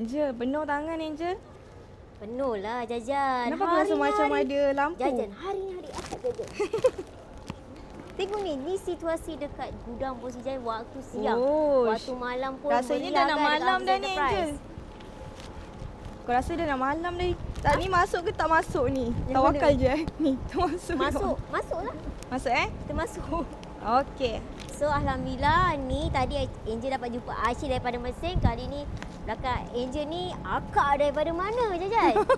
Angel, penuh tangan Angel. Penuh lah jajan. Kenapa rasa macam ada lampu? Jajan hari-hari akak jajan. Tengok ni, ni situasi dekat gudang Bos Hijai waktu siang. Oh, waktu malam pun Rasanya meriah dah nak kan malam dah ni. Angel. Kau rasa dah nak malam dah. Tak ni masuk ke tak masuk ni? Yang Tawakal mana? je eh. Ni, tak masuk. Masuk, masuklah. Masuk eh? Kita masuk. Okey. So Alhamdulillah ni tadi Angel dapat jumpa Archie daripada Mesin. Kali ni belakang Angel ni akak daripada mana Jajan?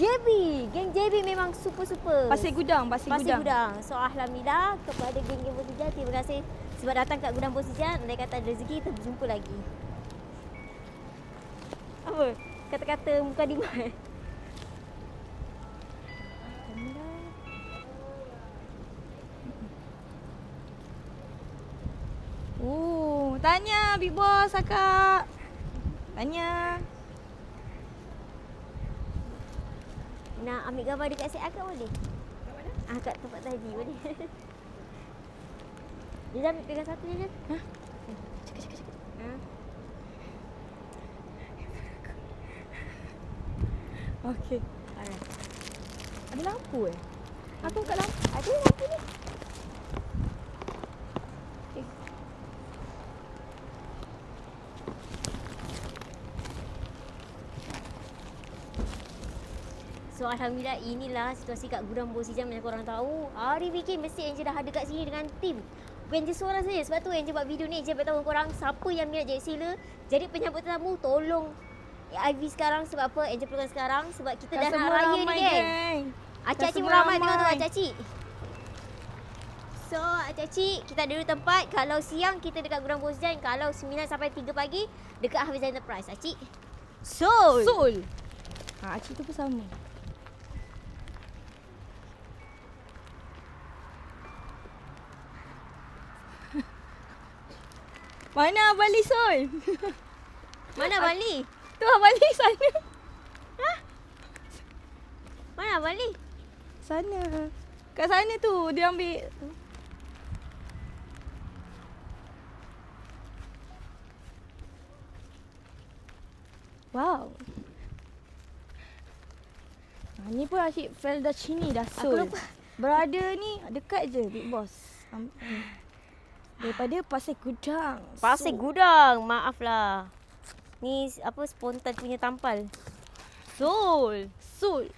JB. Geng JB memang super-super. Pasir Gudang, Pasir, Pasir Gudang. Gudang. So Alhamdulillah kepada geng-geng Bos Hijau terima kasih sebab datang kat Gudang Bos Hijau. Andai kata ada rezeki kita berjumpa lagi. Apa? Kata-kata muka di tanya Big Boss akak. Tanya. Nak ambil gambar dekat set akak boleh? Kat mana? Ah, kat tempat tadi boleh. Dia dah ambil pegang satu je. Ha? Cakap, cakap, cakap. Ha? Okey. Alright. Ada lampu eh? Aku kat lampu. Ada lampu ni. So Alhamdulillah inilah situasi kat Gudang Bos Hijau yang korang tahu. Hari weekend mesti Angel dah ada kat sini dengan tim. Bukan je seorang saja. Sebab tu Angel buat video ni. Angel beritahu korang siapa yang minat jadi sila. Jadi penyambut tetamu tolong Ivy sekarang sebab apa? Angel perlukan sekarang sebab kita dah nak raya ni geng. geng. Acak-acik pun ramai tengok tu ramai. acak-acik. So acak-acik kita ada dua tempat. Kalau siang kita dekat Gudang Bosjan. Kalau 9 sampai 3 pagi dekat Hafiz Enterprise. Acik. Soul. Ha, acik tu pun sama. Mana Bali Sol? Mana Bali? Tu Bali sana. Mana Bali? Sana. Kat sana tu dia ambil Wow. Ha, ni pun asyik Felda Chini dah Aku sol. lupa. Berada ni dekat je Big Boss. Hmm. Daripada Pasir Gudang. Pasir Gudang. Maaflah. Ni apa spontan punya tampal. Soul. Sol.